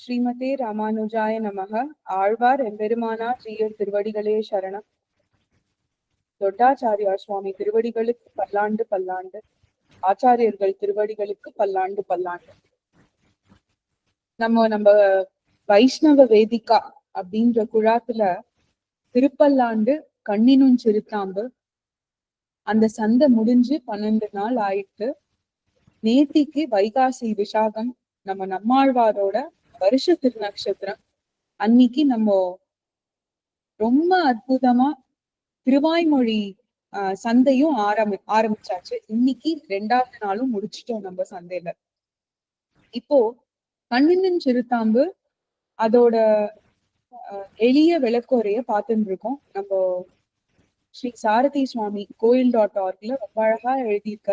ஸ்ரீமதே ராமானுஜாய நமக. ஆழ்வார் எம்பெருமானார் ஜீயர் திருவடிகளே சரணம். தொட்டாச்சாரியார் சுவாமி திருவடிகளுக்கு பல்லாண்டு பல்லாண்டு. ஆச்சாரியர்கள் திருவடிகளுக்கு பல்லாண்டு பல்லாண்டு. நம்ம நம்ம வைஷ்ணவ வேதிகா அப்படின்ற குழாத்துல திருப்பல்லாண்டு கண்ணினும் சிறுத்தாம்பு. அந்த சந்தை முடிஞ்சு பன்னெண்டு நாள் ஆயிட்டு நேத்திக்கு வைகாசி விசாகம் நம்ம நம்மாழ்வாரோட வருஷ திருநக்ஷத்திரம். அன்னைக்கு நம்ம ரொம்ப அற்புதமா திருவாய்மொழி ஆஹ் சந்தையும் ஆரம்பி ஆரம்பிச்சாச்சு. இன்னைக்கு ரெண்டாவது நாளும் முடிச்சிட்டோம் நம்ம சந்தையில. இப்போ கண்ணின் சிறுத்தாம்பு அதோட எளிய விளக்கோரைய பார்த்துட்டு இருக்கோம் நம்ம ஸ்ரீ சாரதி சுவாமி கோயில் டாட் ஆர்க்ல ரொம்ப அழகா எழுதியிருக்க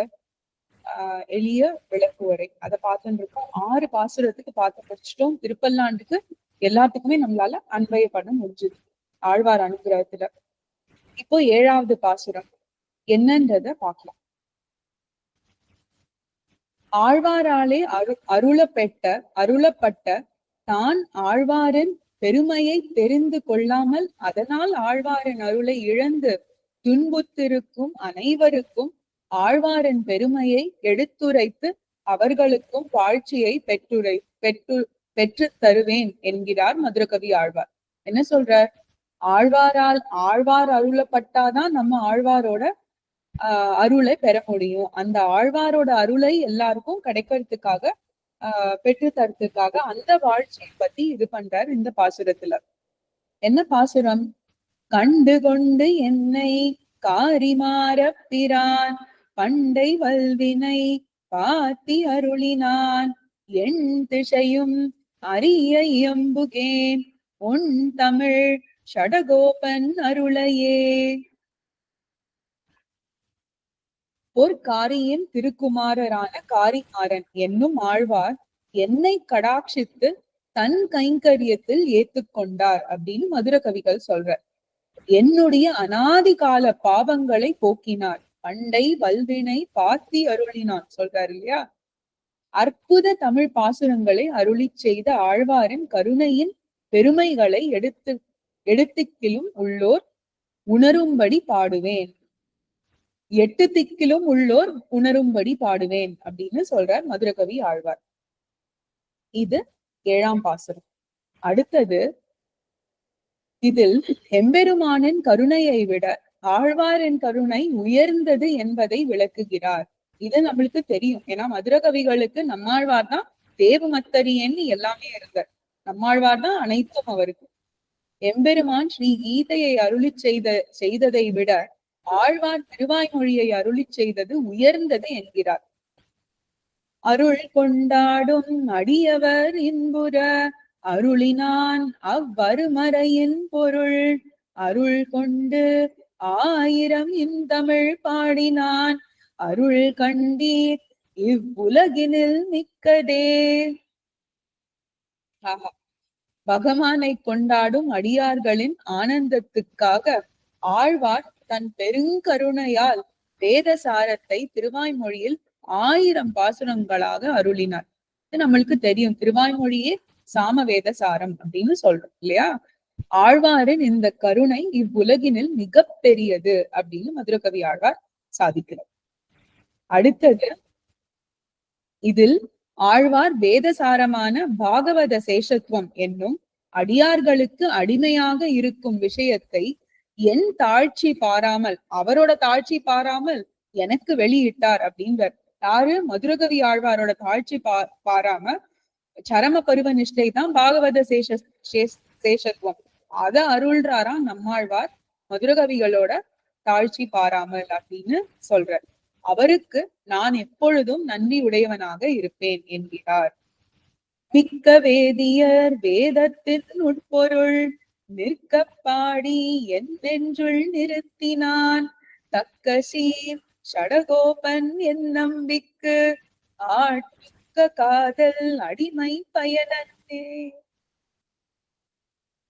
ஆஹ் எளிய விளக்கு உரை அதை பார்த்துட்டு இருக்கோம். ஆறு பாசுரத்துக்கு பார்த்து முடிச்சிட்டோம். திருப்பல்லாண்டுக்கு எல்லாத்துக்குமே நம்மளால அன்வய பண்ண முடிஞ்சது. ஆழ்வார் அனுகிரகத்துல. இப்போ ஏழாவது பாசுரம். என்னன்றத பார்க்கலாம். ஆழ்வாராலே அரு அருளப்பெட்ட அருளப்பட்ட தான் ஆழ்வாரின் பெருமையை தெரிந்து கொள்ளாமல் அதனால் ஆழ்வாரின் அருளை இழந்து துன்புத்திருக்கும் அனைவருக்கும் ஆழ்வாரின் பெருமையை எடுத்துரைத்து அவர்களுக்கும் வாழ்ச்சியை பெற்றுரை பெற்று பெற்று தருவேன் என்கிறார் மதுரகவி ஆழ்வார். என்ன சொல்றார்? ஆழ்வாரால் ஆழ்வார் அருளப்பட்டாதான் நம்ம ஆழ்வாரோட ஆஹ் அருளை பெற முடியும். அந்த ஆழ்வாரோட அருளை எல்லாருக்கும் கிடைக்கிறதுக்காக ஆஹ் பெற்று தரத்துக்காக அந்த வாழ்ச்சியை பத்தி இது பண்றார் இந்த பாசுரத்துல. என்ன பாசுரம்? கண்டு கொண்டு என்னை காரிமாற பிரான் பண்டை வல்வினை பாத்தி அருளினான். என் திசையும் அரிய எம்புகேன் உன் தமிழ் ஷடகோபன் அருளையே. பொற்காரியின் திருக்குமாரரான காரிமாறன் என்னும் ஆழ்வார் என்னை கடாட்சித்து தன் கைங்கரியத்தில் ஏத்துக்கொண்டார் அப்படின்னு மதுர கவிகள் சொல்ற என்னுடைய அனாதி கால பாவங்களை போக்கினார். பண்டை வல்வினை பாத்தி அருளினான் சொல்றாரு இல்லையா? அற்புத தமிழ் பாசுரங்களை அருளி செய்த ஆழ்வாரின் கருணையின் பெருமைகளை எடுத்து எடுத்துக்கிலும் உள்ளோர் உணரும்படி பாடுவேன். எட்டு திக்கிலும் உள்ளோர் உணரும்படி பாடுவேன் அப்படின்னு சொல்றார் மதுரகவி ஆழ்வார். இது ஏழாம் பாசுரம். அடுத்தது இதில் எம்பெருமானின் கருணையை விட ஆழ்வாரின் கருணை உயர்ந்தது என்பதை விளக்குகிறார். இது நம்மளுக்கு தெரியும். ஏன்னா மதுரகவிகளுக்கு நம்மாழ்வார் தான் தேவமத்தரியன்னு எல்லாமே இருந்தார். நம்மாழ்வார் தான் அனைத்தும் அவருக்கு. எம்பெருமான் ஸ்ரீ கீதையை அருளி செய்த செய்ததை விட ஆழ்வார் திருவாய்மொழியை அருளி செய்தது உயர்ந்தது என்கிறார். அருள் கொண்டாடும் அடியவர் இன்புற அருளினான் அவ்வருமறையின் பொருள் அருள் கொண்டு ஆயிரம் இந்தமிழ் பாடினான். அருள் கண்டீர். இவ்வுலகினில் மிக்கதே பகவானை கொண்டாடும் அடியார்களின் ஆனந்தத்துக்காக ஆழ்வார் தன் பெருங்கருணையால் வேத சாரத்தை திருவாய்மொழியில் ஆயிரம் பாசுரங்களாக அருளினார். இது நம்மளுக்கு தெரியும். திருவாய்மொழியே சாமவேத சாரம் அப்படின்னு சொல்றோம் இல்லையா? ஆழ்வாரின் இந்த கருணை இவ்வுலகினில் மிக பெரியது அப்படின்னு மதுரகவி ஆழ்வார் சாதிக்கிறார். அடுத்தது இதில் ஆழ்வார் வேதசாரமான பாகவத சேஷத்துவம் என்னும் அடியார்களுக்கு அடிமையாக இருக்கும் விஷயத்தை என் தாழ்ச்சி பாராமல் அவரோட தாழ்ச்சி பாராமல் எனக்கு வெளியிட்டார் அப்படின்றார். யாரு? மதுரகவி ஆழ்வாரோட தாழ்ச்சி பா பாராம சரம பருவ நிஷ்டை தான் பாகவத சேஷ சேஷத்துவம். அத அருள்றாராம் நம்மாழ்வார் மதுரகவிகளோட தாழ்ச்சி பாராமல் அப்படின்னு சொல்றார். அவருக்கு நான் எப்பொழுதும் நன்றி உடையவனாக இருப்பேன் என்கிறார். மிக்க வேதியர் வேதத்தின் உட்பொருள் நிற்க பாடி என் நெஞ்சுள் நிறுத்தினான். தக்க சீர் சடகோபன் என் நம்பிக்கு. ஆட்மிக்க காதல் அடிமை பயனத்தே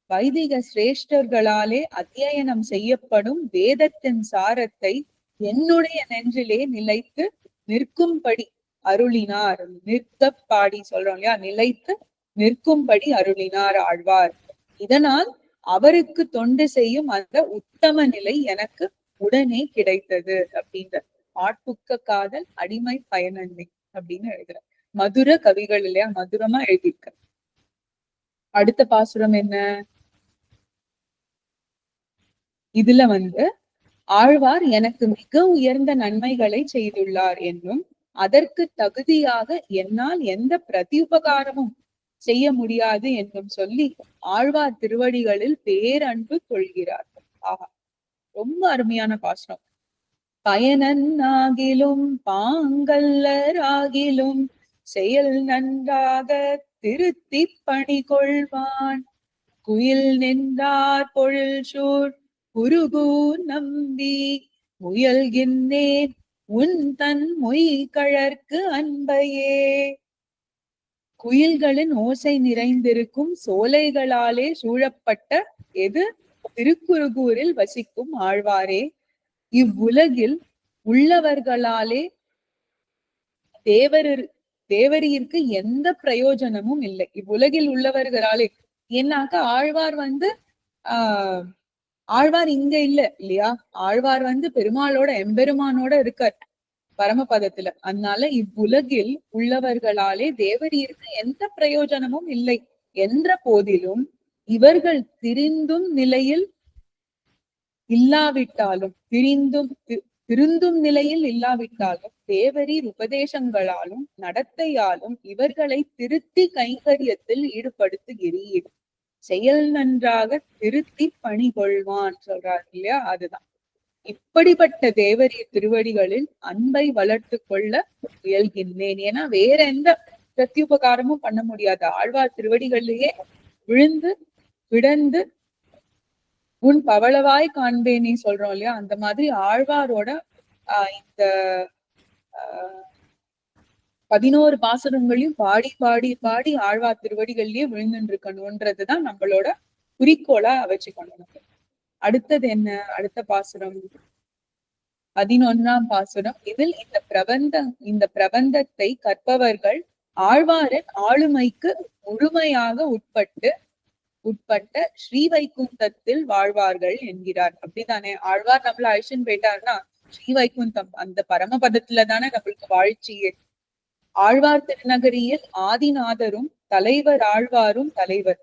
வைதிக சிரேஷ்டர்களாலே அத்தியனம் செய்யப்படும் வேதத்தின் சாரத்தை என்னுடைய நெஞ்சிலே நிலைத்து நிற்கும்படி அருளினார். நிற்க பாடி சொல்றோம் இல்லையா? நிலைத்து நிற்கும்படி அருளினார் ஆழ்வார். இதனால் அவருக்கு தொண்டு செய்யும் அந்த உத்தம நிலை எனக்கு உடனே கிடைத்தது அப்படின்ற. ஆட்புக்க காதல் அடிமை பயனன்மை அப்படின்னு எழுதுற மதுர கவிகள் இல்லையா? மதுரமா எழுதியிருக்க அடுத்த பாசுரம் என்ன? இதுல வந்து ஆழ்வார் எனக்கு மிக உயர்ந்த நன்மைகளை செய்துள்ளார் என்றும் அதற்கு தகுதியாக என்னால் எந்த பிரதி உபகாரமும் செய்ய முடியாது என்றும் சொல்லி ஆழ்வார் திருவடிகளில் பேரன்பு கொள்கிறார். ஆஹா ரொம்ப அருமையான பாசனம் பயனன்னாகிலும் பாங்கல்லராகிலும் செயல் நன்றாக திருத்தி பணி கொள்வான் குயில் நின்றார் பொழில் சூழ் குருபூ நம்பி முயல்கின்றேன். உன் தன் மொய் கழற்கு அன்பையே. குயில்களின் ஓசை நிறைந்திருக்கும் சோலைகளாலே சூழப்பட்ட எது? திருக்குறுகூரில் வசிக்கும் ஆழ்வாரே. இவ்வுலகில் உள்ளவர்களாலே தேவரு தேவரியிற்கு எந்த பிரயோஜனமும் இல்லை. இவ்வுலகில் உள்ளவர்களாலே. ஏன்னாக்க ஆழ்வார் வந்து ஆஹ் ஆழ்வார் இங்க இல்ல இல்லையா? ஆழ்வார் வந்து பெருமாளோட எம்பெருமானோட இருக்கார் பரமபதத்துல. அதனால இவ்வுலகில் உள்ளவர்களாலே தேவரீருக்கு எந்த பிரயோஜனமும் இல்லை. என்ற போதிலும் இவர்கள் திரிந்தும் நிலையில் இல்லாவிட்டாலும் திரிந்தும் திருந்தும் நிலையில் இல்லாவிட்டாலும் தேவரீர் உபதேசங்களாலும் நடத்தையாலும் இவர்களை திருத்தி கைங்கரியத்தில் ஈடுபடுத்துகிறீர். செயல் நன்றாக திருத்தி பணி கொள்வான் சொல்றார் இல்லையா? அதுதான். இப்படிப்பட்ட தேவரிய திருவடிகளில் அன்பை வளர்த்து கொள்ள முயல்கின்றேன். ஏன்னா வேற எந்த பிரத்யுபகாரமும் பண்ண முடியாது. ஆழ்வார் திருவடிகளிலேயே விழுந்து விடந்து உன் பவளவாய் காண்பேனே சொல்றோம் இல்லையா? அந்த மாதிரி ஆழ்வாரோட ஆஹ் இந்த ஆஹ் பதினோரு பாசுரங்களையும் பாடி பாடி பாடி ஆழ்வார் திருவடிகள்லயே விழுந்துட்டு இருக்கணும்ன்றதுதான் நம்மளோட குறிக்கோளா வச்சுக்கணும் அடுத்தது என்ன? அடுத்த பாசுரம். பதினொன்னாம் பாசுரம். இதில் இந்த பிரபந்த இந்த பிரபந்தத்தை கற்பவர்கள் ஆழ்வாரின் ஆளுமைக்கு முழுமையாக உட்பட்டு உட்பட்ட ஸ்ரீ வைகுந்தத்தில் வாழ்வார்கள் என்கிறார். அப்படித்தானே? ஆழ்வார் நம்மள அழிச்சுன்னு போயிட்டாருன்னா ஸ்ரீ வைகுந்தம் அந்த பரமபதத்துல தானே நம்மளுக்கு வாழ்ச்சியே ஆழ்வார் திருநகரியில் ஆதிநாதரும் தலைவர் ஆழ்வாரும் தலைவர்.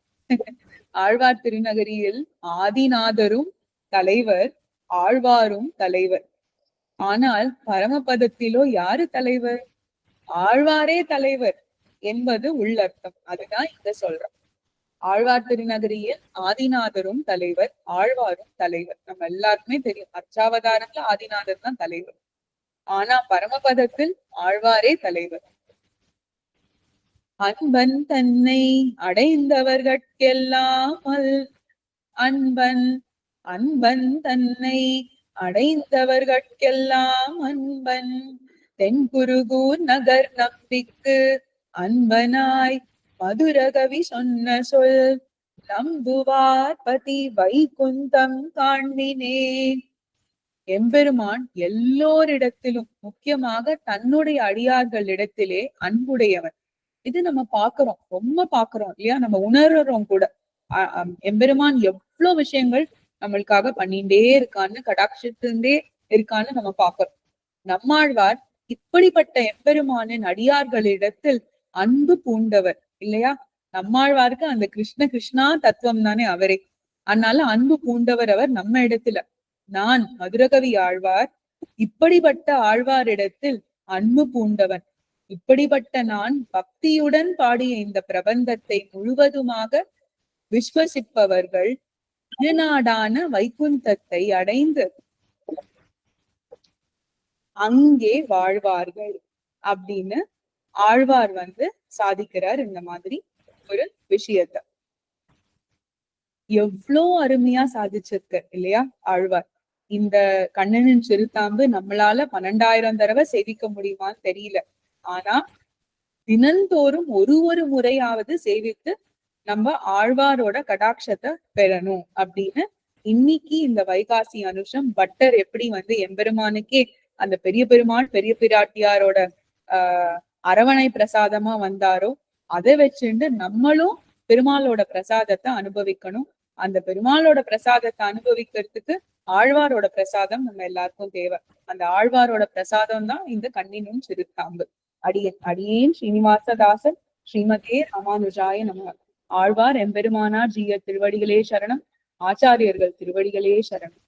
ஆழ்வார் திருநகரியில் ஆதிநாதரும் தலைவர் ஆழ்வாரும் தலைவர். ஆனால் பரமபதத்திலோ யாரு தலைவர்? ஆழ்வாரே தலைவர் என்பது உள்ளர்த்தம். அதுதான் இங்க சொல்றோம். ஆழ்வார் திருநகரியில் ஆதிநாதரும் தலைவர் ஆழ்வாரும் தலைவர். நம்ம எல்லாருக்குமே தெரியும். அச்சாவதாரத்துல ஆதிநாதர் தான் தலைவர். ஆனா பரமபதத்தில் ஆழ்வாரே தலைவர். அன்பன் தன்னை அடைந்தவர்கட்கெல்லாம் அன்பன் அன்பன் தன்னை அடைந்தவர்கட்கெல்லாம் அன்பன். தென்குருகூர் நகர் நம்பிக்கு அன்பனாய் மதுரகவி சொன்ன சொல் நம்புவார் பதி வைகுந்தம் காண்பினேன் எம்பெருமான் எல்லோரிடத்திலும் முக்கியமாக தன்னுடைய அடியார்களிடத்திலே அன்புடையவன். இது நம்ம பாக்குறோம் ரொம்ப பாக்குறோம் இல்லையா? நம்ம உணர்றோம் கூட. எம்பெருமான் எவ்வளவு விஷயங்கள் நம்மளுக்காக பண்ணிட்டே இருக்கான்னு கடாட்சத்திருந்தே இருக்கான்னு நம்ம பாக்குறோம் நம்மாழ்வார் இப்படிப்பட்ட எம்பெருமானின் அடியார்களிடத்தில் அன்பு பூண்டவர் இல்லையா? நம்மாழ்வாருக்கு அந்த கிருஷ்ண கிருஷ்ணா தத்துவம் தானே அவரே. அதனால அன்பு பூண்டவர் அவர் நம்ம இடத்துல. நான் மதுரகவி ஆழ்வார் இப்படிப்பட்ட ஆழ்வாரிடத்தில் அன்பு பூண்டவன். இப்படிப்பட்ட நான் பக்தியுடன் பாடிய இந்த பிரபந்தத்தை முழுவதுமாக விஸ்வசிப்பவர்கள் திருநாடான வைகுந்தத்தை அடைந்து அங்கே வாழ்வார்கள் அப்படின்னு ஆழ்வார் வந்து சாதிக்கிறார் இந்த மாதிரி ஒரு விஷயத்த. எவ்வளோ அருமையா சாதிச்சிருக்கு இல்லையா ஆழ்வார். இந்த கண்ணனின் சிறுத்தாம்பு நம்மளால பன்னெண்டாயிரம் தடவை சேவிக்க முடியுமான்னு தெரியல. ஆனா தினந்தோறும் ஒரு ஒரு முறையாவது சேவித்து நம்ம ஆழ்வாரோட கடாட்சத்தை பெறணும் அப்படின்னு இன்னைக்கு இந்த வைகாசி அனுஷம் பட்டர் எப்படி வந்து எம்பெருமானுக்கே அந்த பெரிய பெருமாள் பெரிய பிராட்டியாரோட ஆஹ் அரவணை பிரசாதமா வந்தாரோ அதை வச்சுட்டு நம்மளும் பெருமாளோட பிரசாதத்தை அனுபவிக்கணும். அந்த பெருமாளோட பிரசாதத்தை அனுபவிக்கிறதுக்கு ஆழ்வாரோட பிரசாதம் நம்ம எல்லாருக்கும் தேவை. அந்த ஆழ்வாரோட பிரசாதம் தான் இந்த கண்ணினும் சிறுத்தாம்பு. அடியேன் அடியேன் ஸ்ரீனிவாசதாசன் ஸ்ரீமதே ராமானுஜாய நம ஆழ்வார் எம்பெருமானார் ஜீய திருவடிகளே சரணம். ஆச்சாரியர்கள் திருவடிகளே சரணம்.